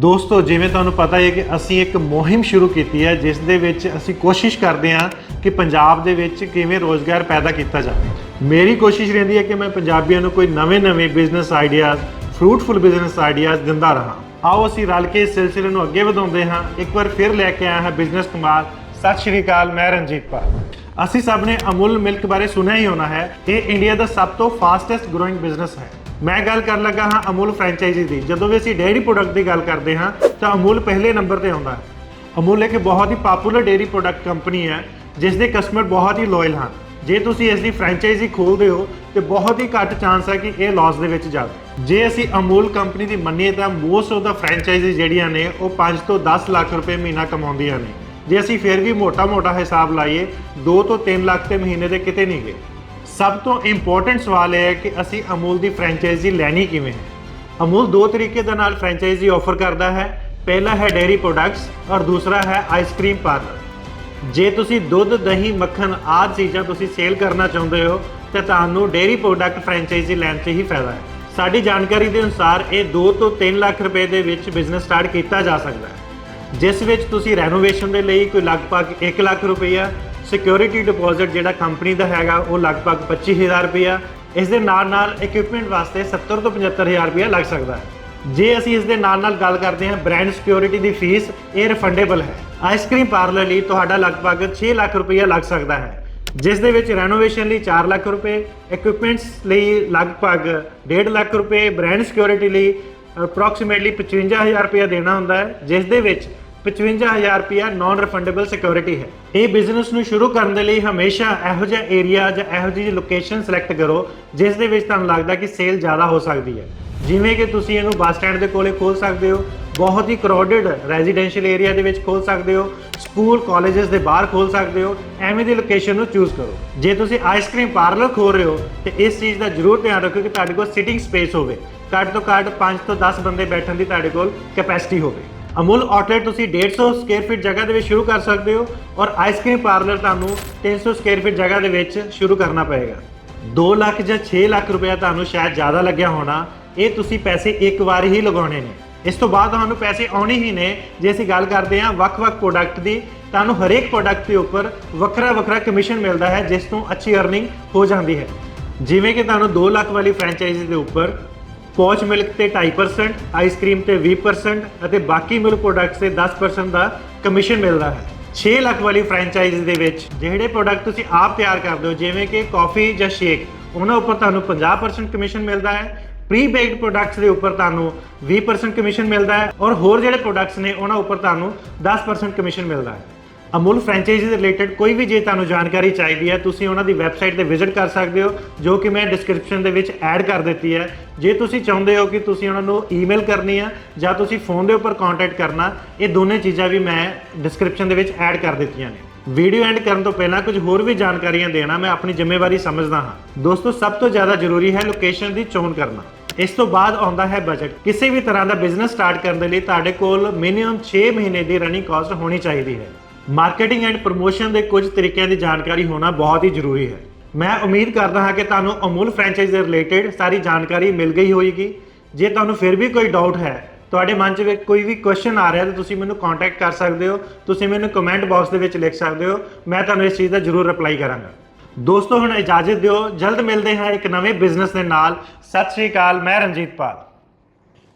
ਦੋਸਤੋ, ਜਿਵੇਂ ਤੁਹਾਨੂੰ ਪਤਾ ਹੈ ਕਿ ਅਸੀਂ ਇੱਕ ਮੁਹਿੰਮ ਸ਼ੁਰੂ ਕੀਤੀ ਹੈ, ਜਿਸ ਦੇ ਵਿੱਚ ਅਸੀਂ ਕੋਸ਼ਿਸ਼ ਕਰਦੇ ਹਾਂ ਕਿ ਪੰਜਾਬ ਦੇ ਵਿੱਚ ਕਿਵੇਂ ਰੋਜ਼ਗਾਰ ਪੈਦਾ ਕੀਤਾ ਜਾਵੇ। ਮੇਰੀ ਕੋਸ਼ਿਸ਼ ਰਹਿੰਦੀ ਹੈ ਕਿ ਮੈਂ ਪੰਜਾਬੀਆਂ ਨੂੰ ਕੋਈ ਨਵੇਂ-ਨਵੇਂ business ideas fruitful business ideas ਦਿੰਦਾ ਰਹਾਂ। ਆਓ, ਅਸੀਂ ਰਲ ਕੇ ਇਸ ਸਿਲਸਿਲੇ ਨੂੰ ਅੱਗੇ ਵਧਾਉਂਦੇ ਹਾਂ। ਇੱਕ ਵਾਰ ਫਿਰ ਲੈ ਕੇ ਆਇਆ ਹਾਂ ਬਿਜ਼ਨਸ ਕਮਾਲ ਸਤਿ ਸ਼੍ਰੀ ਅਕਾਲ, ਮੈਂ ਰਣਜੀਤ ਪਾਲ ਅਸੀਂ ਸਭ ਨੇ ਅਮੁੱਲ ਮਿਲਕ ਬਾਰੇ ਸੁਣਿਆ ਹੀ ਹੋਣਾ ਹੈ, ਇਹ ਇੰਡੀਆ ਦਾ ਸਭ ਤੋਂ ਫਾਸਟੈਸਟ ਗਰੋਇੰਗ ਬਿਜ਼ਨਸ ਹੈ। ਮੈਂ ਗੱਲ ਕਰਨ ਲੱਗਾ ਹਾਂ ਅਮੂਲ ਫਰੈਂਚਾਈਜ਼ੀ ਦੀ। ਜਦੋਂ ਵੀ ਅਸੀਂ ਡੇਅਰੀ ਪ੍ਰੋਡਕਟ ਦੀ ਗੱਲ ਕਰਦੇ ਹਾਂ, ਤਾਂ ਅਮੂਲ ਪਹਿਲੇ ਨੰਬਰ ਤੇ ਆਉਂਦਾ ਹੈ। ਅਮੁੱਲ ਇੱਕ ਬਹੁਤ ਹੀ ਪਪੂਲਰ ਡੇਅਰੀ ਪ੍ਰੋਡਕਟ ਕੰਪਨੀ ਹੈ, ਜਿਸ ਦੇ ਕਸਟਮਰ ਬਹੁਤ ਹੀ ਲਾਇਲ ਹਨ। ਜੇ ਤੁਸੀਂ ਇਸ ਦੀ ਫਰੈਂਚਾਈਜ਼ੀ ਖੋਲਦੇ ਹੋ, ਤੇ ਬਹੁਤ ਹੀ ਘੱਟ ਚਾਂਸ ਹੈ ਕਿ ਇਹ ਲਾਸ ਦੇ ਵਿੱਚ ਜਾਵੇ। ਜੇ ਅਸੀਂ ਅਮੂਲ ਕੰਪਨੀ ਦੀ ਮੰਨੀਏ, ਤਾਂ ਮੋਸਟ ਆਫ ਦਾ ਫਰੈਂਚਾਈਜ਼ੀ ਜਿਹੜੀਆਂ ਨੇ, ਉਹ 5 ਤੋਂ 10 ਲੱਖ ਰੁਪਏ ਮਹੀਨਾ ਕਮਾਉਂਦੀਆਂ ਨੇ। ਜੇ ਅਸੀਂ ਫਿਰ ਵੀ ਮੋਟਾ-ਮੋਟਾ ਹਿਸਾਬ ਲਾਈਏ 2 ਤੋਂ 3 ਲੱਖ ਤੇ ਮਹੀਨੇ ਦੇ ਕਿਤੇ ਨਹੀਂ ਗਏ। ਸਭ ਤੋਂ ਇੰਪੋਰਟੈਂਟ ਸਵਾਲ ਇਹ ਹੈ ਕਿ ਅਸੀਂ ਅਮੂਲ ਦੀ ਫਰੈਂਚਾਈਜ਼ੀ ਲੈਣੀ ਕਿਵੇਂ ਹੈ। ਅਮੂਲ ਦੋ ਤਰੀਕੇ ਦੇ ਨਾਲ ਫਰੈਂਚਾਈਜ਼ੀ ਆਫਰ ਕਰਦਾ ਹੈ। ਪਹਿਲਾ ਹੈ ਡੇਅਰੀ ਪ੍ਰੋਡਕਟਸ ਔਰ ਦੂਸਰਾ ਹੈ ਆਈਸਕ੍ਰੀਮ ਪਾਰਲਰ ਜੇ ਤੁਸੀਂ ਦੁੱਧ, ਦਹੀਂ, ਮੱਖਣ ਆਦਿ ਚੀਜ਼ਾਂ ਤੁਸੀਂ ਸੇਲ ਕਰਨਾ ਚਾਹੁੰਦੇ ਹੋ, ਤਾਂ ਤੁਹਾਨੂੰ ਡੇਅਰੀ ਪ੍ਰੋਡਕਟ ਫਰੈਂਚਾਈਜ਼ੀ ਲੈਣ 'ਚ ਹੀ ਫਾਇਦਾ ਹੈ। ਸਾਡੀ ਜਾਣਕਾਰੀ ਦੇ ਅਨੁਸਾਰ ਇਹ 2 ਤੋਂ 3 ਲੱਖ ਰੁਪਏ ਦੇ ਵਿੱਚ ਬਿਜ਼ਨਸ ਸਟਾਰਟ ਕੀਤਾ ਜਾ ਸਕਦਾ ਹੈ। ਜਿਸ ਵਿੱਚ ਤੁਸੀਂ ਰੈਨੋਵੇਸ਼ਨ ਦੇ ਲਈ ਕੋਈ ਲਗਭਗ 1 ਲੱਖ ਰੁਪਈਆ ਸਿਕਿਉਰਿਟੀ ਡਿਪੋਜ਼ਿਟ ਜਿਹੜਾ ਕੰਪਨੀ ਦਾ ਹੈਗਾ, ਉਹ ਲਗਭਗ 25000 ਰੁਪਈਆ ਇਸ ਦੇ ਨਾਲ ਨਾਲ ਇਕਵਿਪਮੈਂਟ ਵਾਸਤੇ 70 ਤੋਂ 75000 ਰੁਪਇਆ ਲੱਗ ਸਕਦਾ ਹੈ। ਜੇ ਅਸੀਂ ਇਸ ਦੇ ਨਾਲ ਨਾਲ ਗੱਲ ਕਰਦੇ ਹਾਂ ਬ੍ਰਾਂਡ ਸਿਕਿਉਰਿਟੀ ਦੀ ਫੀਸ ਇਹ ਰਿਫੰਡੇਬਲ ਹੈ। ਆਈਸਕ੍ਰੀਮ ਪਾਰਲਰ ਲਈ ਤੁਹਾਡਾ ਲਗਭਗ 6 ਲੱਖ ਰੁਪਈਆ ਲੱਗ ਸਕਦਾ ਹੈ। ਜਿਸ ਦੇ ਵਿੱਚ ਰੈਨੋਵੇਸ਼ਨ ਲਈ 4 ਲੱਖ ਰੁਪਏ ਇਕਵਿਪਮੈਂਟਸ ਲਈ ਲਗਭਗ 1.5 ਲੱਖ ਰੁਪਏ ਬ੍ਰਾਂਡ ਸਿਕਿਉਰਿਟੀ ਲਈ ਅਪਰੋਕਸੀਮੇਟਲੀ 55000 ਰੁਪਏ ਦੇਣਾ ਹੁੰਦਾ ਹੈ। ਜਿਸ ਦੇ ਵਿੱਚ 55000 ਰੁਪਇਆ ਨਾਨ ਰਿਫੰਡੇਬਲ ਸਿਕਿਉਰਿਟੀ ਹੈ। ਇਹ ਬਿਜ਼ਨਸ ਨੂੰ ਸ਼ੁਰੂ ਕਰਨ ਦੇ ਲਈ ਹਮੇਸ਼ਾ ਇਹੋ ਜਿਹਾ ਏਰੀਆ ਜਾਂ ਇਹੋ ਜਿਹੀ ਲੋਕੇਸ਼ਨ ਸਿਲੈਕਟ ਕਰੋ, ਜਿਸ ਦੇ ਵਿੱਚ ਤੁਹਾਨੂੰ ਲੱਗਦਾ ਕਿ ਸੇਲ ਜ਼ਿਆਦਾ ਹੋ ਸਕਦੀ ਹੈ। ਜਿਵੇਂ ਕਿ ਤੁਸੀਂ ਇਹਨੂੰ ਬੱਸ ਸਟੈਂਡ ਦੇ ਕੋਲੇ ਖੋਲ ਸਕਦੇ ਹੋ, ਬਹੁਤ ਹੀ ਕਰਾਊਡਡ ਰੈਜ਼ੀਡੈਂਸ਼ੀਅਲ ਏਰੀਆ ਦੇ ਵਿੱਚ ਖੋਲ ਸਕਦੇ ਹੋ ਸਕੂਲ ਕਾਲਜਸ ਦੇ ਬਾਹਰ ਖੋਲ ਸਕਦੇ ਹੋ, ਐਵੇਂ ਦੀ ਲੋਕੇਸ਼ਨ ਨੂੰ ਚੂਜ਼ ਕਰੋ। ਜੇ ਤੁਸੀਂ ਆਈਸਕ੍ਰੀਮ ਪਾਰਲਰ ਖੋਲ ਰਹੇ ਹੋ, ਤੇ ਇਸ ਚੀਜ਼ ਦਾ ਜ਼ਰੂਰ ਧਿਆਨ ਰੱਖੋ ਕਿ ਤੁਹਾਡੇ ਕੋਲ ਸਿਟਿੰਗ ਸਪੇਸ ਹੋਵੇ। ਘੱਟ ਤੋਂ ਘੱਟ 5 ਤੋਂ 10 ਬੰਦੇ ਬੈਠਣ ਦੀ ਤੁਹਾਡੇ ਕੋਲ ਕੈਪੈਸਿਟੀ ਹੋਵੇ। ਅਮੁੱਲ ਆਊਟਲੈਟ ਤੁਸੀਂ 150 ਸਕੁਅਰ ਫੀਟ ਜਗ੍ਹਾ ਦੇ ਵਿੱਚ ਸ਼ੁਰੂ ਕਰ ਸਕਦੇ ਹੋ ਔਰ ਆਈਸਕ੍ਰੀਮ ਪਾਰਲਰ ਤੁਹਾਨੂੰ 300 ਸਕੁਅਰ ਫੀਟ ਜਗ੍ਹਾ ਦੇ ਵਿੱਚ ਸ਼ੁਰੂ ਕਰਨਾ ਪਏਗਾ। 2 ਲੱਖ ਜਾਂ 6 ਲੱਖ ਰੁਪਇਆ ਤੁਹਾਨੂੰ ਸ਼ਾਇਦ ਜ਼ਿਆਦਾ ਲੱਗਿਆ ਹੋਣਾ, ਇਹ ਤੁਸੀਂ ਪੈਸੇ ਇੱਕ ਵਾਰ ਹੀ ਲਗਾਉਣੇ ਨੇ। ਇਸ ਤੋਂ ਬਾਅਦ ਤੁਹਾਨੂੰ ਪੈਸੇ ਆਉਣੇ ਹੀ ਨੇ। ਜੇ ਅਸੀਂ ਗੱਲ ਕਰਦੇ ਹਾਂ ਵੱਖ-ਵੱਖ ਪ੍ਰੋਡਕਟ ਦੀ, ਤੁਹਾਨੂੰ ਹਰੇਕ ਪ੍ਰੋਡਕਟ ਦੇ ਉੱਪਰ ਵੱਖਰਾ ਵੱਖਰਾ ਕਮਿਸ਼ਨ ਮਿਲਦਾ ਹੈ, ਜਿਸ ਤੋਂ ਅੱਛੀ ਅਰਨਿੰਗ ਹੋ ਜਾਂਦੀ ਹੈ। ਜਿਵੇਂ ਕਿ ਤੁਹਾਨੂੰ 2 ਲੱਖ ਵਾਲੀ ਫਰੈਂਚਾਈਜ਼ੀ ਦੇ ਉੱਪਰ ਪੌਚ ਮਿਲਕ ਤੇ 2.5% ਆਈਸਕ੍ਰੀਮ ਤੇ 20% ਅਤੇ ਬਾਕੀ ਮਿਲਕ ਪ੍ਰੋਡਕਟਸ ਤੇ 10% ਦਾ ਕਮਿਸ਼ਨ ਮਿਲਦਾ ਹੈ। 6 ਲੱਖ ਵਾਲੀ ਫਰੈਂਚਾਈਜ਼ ਦੇ ਵਿੱਚ ਜਿਹੜੇ ਪ੍ਰੋਡਕਟ ਤੁਸੀਂ ਆਪ ਤਿਆਰ ਕਰਦੇ ਹੋ, ਜਿਵੇਂ ਕਿ ਕਾਫੀ ਜਾਂ ਸ਼ੇਕ ਉਹਨਾਂ ਉੱਪਰ ਤੁਹਾਨੂੰ 50% ਕਮਿਸ਼ਨ ਮਿਲਦਾ ਹੈ। ਪ੍ਰੀ ਬੇਕਡ ਪ੍ਰੋਡਕਟਸ ਦੇ ਉੱਪਰ ਤੁਹਾਨੂੰ 20% ਕਮਿਸ਼ਨ ਮਿਲਦਾ ਹੈ ਔਰ ਹੋਰ ਜਿਹੜੇ ਪ੍ਰੋਡਕਟਸ ਨੇ, ਉਹਨਾਂ ਉੱਪਰ ਤੁਹਾਨੂੰ 10% ਕਮਿਸ਼ਨ ਮਿਲਦਾ ਹੈ। ਅਮੁੱਲ ਫਰੈਂਚਾਈਜ਼ੀ ਦੇ ਰਿਲੇਟਡ ਕੋਈ ਵੀ ਜੇ ਤੁਹਾਨੂੰ ਜਾਣਕਾਰੀ ਚਾਹੀਦੀ ਹੈ, ਤੁਸੀਂ ਉਹਨਾਂ ਦੀ ਵੈਬਸਾਈਟ ਤੇ ਵਿਜ਼ਿਟ ਕਰ ਸਕਦੇ ਹੋ, ਜੋ ਕਿ ਮੈਂ ਡਿਸਕ੍ਰਿਪਸ਼ਨ ਦੇ ਵਿੱਚ ਐਡ ਕਰ ਦਿੱਤੀ ਹੈ। ਜੇ ਤੁਸੀਂ ਚਾਹੁੰਦੇ ਹੋ ਕਿ ਤੁਸੀਂ ਉਹਨਾਂ ਨੂੰ ਈਮੇਲ ਕਰਨੀ ਆ, ਜਾਂ ਤੁਸੀਂ ਫੋਨ ਦੇ ਉੱਪਰ ਕੰਟੈਕਟ ਕਰਨਾ, ਇਹ ਦੋਨੇ ਚੀਜ਼ਾਂ ਵੀ ਮੈਂ ਡਿਸਕ੍ਰਿਪਸ਼ਨ ਦੇ ਵਿੱਚ ਐਡ ਕਰ ਦਿੱਤੀਆਂ ਨੇ। ਵੀਡੀਓ ਐਂਡ ਕਰਨ ਤੋਂ ਪਹਿਲਾਂ ਕੁਝ ਹੋਰ ਵੀ ਜਾਣਕਾਰੀਆਂ ਦੇਣਾ, ਮੈਂ ਆਪਣੀ ਜ਼ਿੰਮੇਵਾਰੀ ਸਮਝਦਾ ਹਾਂ। ਦੋਸਤੋ, ਸਭ ਤੋਂ ਜ਼ਿਆਦਾ ਜ਼ਰੂਰੀ ਹੈ ਲੋਕੇਸ਼ਨ ਦੀ ਚੋਣ ਕਰਨਾ। ਇਸ ਤੋਂ ਬਾਅਦ ਆਉਂਦਾ ਹੈ ਬਜਟ ਕਿਸੇ ਵੀ ਤਰ੍ਹਾਂ ਦਾ ਬਿਜ਼ਨਸ ਸਟਾਰਟ ਕਰਨ ਦੇ ਲਈ ਤੁਹਾਡੇ ਕੋਲ ਮਿਨੀਮਮ 6 ਮਹੀਨੇ ਦੀ ਰਨਿੰਗ ਕਾਸਟ ਹੋਣੀ ਚਾਹੀਦੀ ਹੈ। ਮਾਰਕੀਟਿੰਗ ਐਂਡ ਪ੍ਰੋਮੋਸ਼ਨ ਦੇ ਕੁਝ ਤਰੀਕਿਆਂ ਦੀ ਜਾਣਕਾਰੀ ਹੋਣਾ ਬਹੁਤ ਹੀ ਜ਼ਰੂਰੀ ਹੈ। ਮੈਂ ਉਮੀਦ ਕਰਦਾ ਹਾਂ ਕਿ ਤੁਹਾਨੂੰ ਅਮੂਲ ਫਰੈਂਚਾਈਜ਼ ਦੇ ਰਿਲੇਟਡ ਸਾਰੀ ਜਾਣਕਾਰੀ ਮਿਲ ਗਈ ਹੋਵੇਗੀ। ਜੇ ਤੁਹਾਨੂੰ ਫਿਰ ਵੀ ਕੋਈ ਡਾਊਟ ਹੈ, ਤੁਹਾਡੇ ਮਨ 'ਚ ਕੋਈ ਵੀ ਕੁਐਸਚਨ ਆ ਰਿਹਾ ਤਾਂ ਤੁਸੀਂ ਮੈਨੂੰ ਕੰਟੈਕਟ ਕਰ ਸਕਦੇ ਹੋ। ਤੁਸੀਂ ਮੈਨੂੰ ਕਮੈਂਟ ਬਾਕਸ ਦੇ ਵਿੱਚ ਲਿਖ ਸਕਦੇ ਹੋ। ਮੈਂ ਤੁਹਾਨੂੰ ਇਸ ਚੀਜ਼ ਦਾ ਜ਼ਰੂਰ ਰਿਪਲਾਈ ਕਰਾਂਗਾ। ਦੋਸਤੋ, ਹੁਣ ਇਜਾਜ਼ਤ ਦਿਓ। ਜਲਦ ਮਿਲਦੇ ਹਾਂ ਇੱਕ ਨਵੇਂ ਬਿਜ਼ਨਸ ਦੇ ਨਾਲ। ਸਤਿ ਸ਼੍ਰੀ ਅਕਾਲ, ਮੈਂ ਰਣਜੀਤ ਪਾਲ।